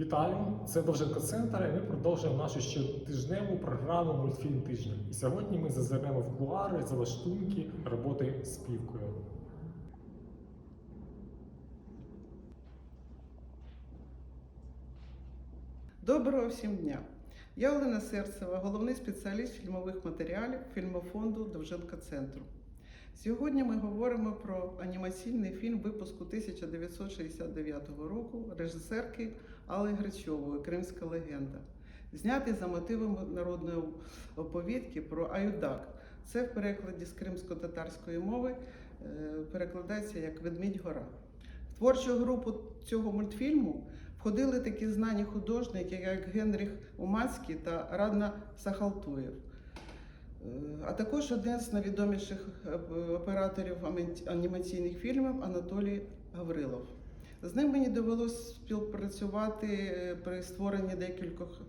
Вітаю! Це Довженко Центр, і ми продовжуємо нашу щотижневу програму Мультфільм тижня. І сьогодні ми зазирнемо в кулуари за лаштунки роботи з плівкою. Доброго всім дня! Я Олена Серцева, головний спеціаліст фільмових матеріалів фільмофонду Довженка Центру. Сьогодні ми говоримо про анімаційний фільм випуску 1969 року режисерки Алли Гречової Кримська легенда, знятий за мотивами народної оповідки про Аюдак. Це в перекладі з кримсько-татарської мови е, перекладається як Ведмідь Гора. В творчу групу цього мультфільму входили такі знані художники, як Генріх Уманський та Радна Сахалтуєв. Е, А також один з найвідоміших е, операторів анімаційних фільмів Анатолій Гаврилов. З ним мені довелося співпрацювати е, при створенні декількох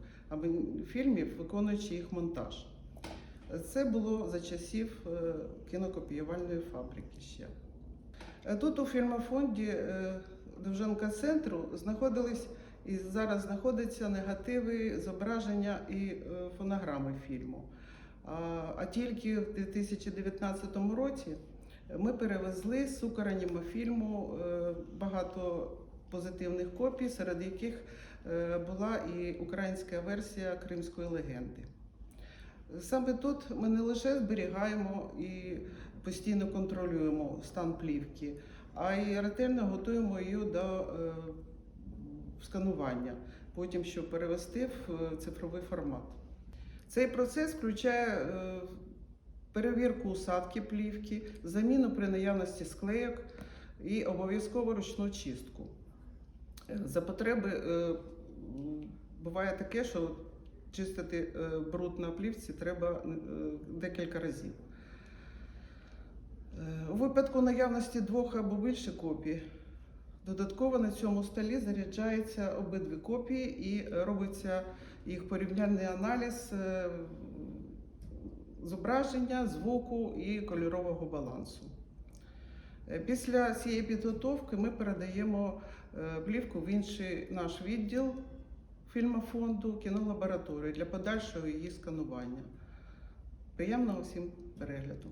фільмів, виконуючи їх монтаж. Це було за часів кінокопіювальної фабрики ще. Тут у фільмофонді Довженка центру знаходились і зараз знаходяться негативи, зображення і фонограми фільму. А, тільки в 2019 році ми перевезли з Укранімофільму е, багато позитивних копій, серед яких е, була і українська версія Кримської легенди. Саме тут ми не лише зберігаємо і постійно контролюємо стан плівки, а й ретельно готуємо її до е, сканування, потім щоб перевести в цифровий формат. Цей процес включає е, перевірку усадки плівки, заміну при наявності склейок і обов'язково ручну чистку. Е, За потреби е, буває таке, що чистити бруд на плівці треба декілька разів. У випадку наявності двох або більше копій, додатково на цьому столі заряджаються обидві копії і робиться їх порівняльний аналіз е, зображення, звуку і кольорового балансу. Е, Після цієї підготовки ми передаємо е, плівку в інший наш відділ фільмофонду кінолабораторії для подальшого її сканування. Приємного всім перегляду!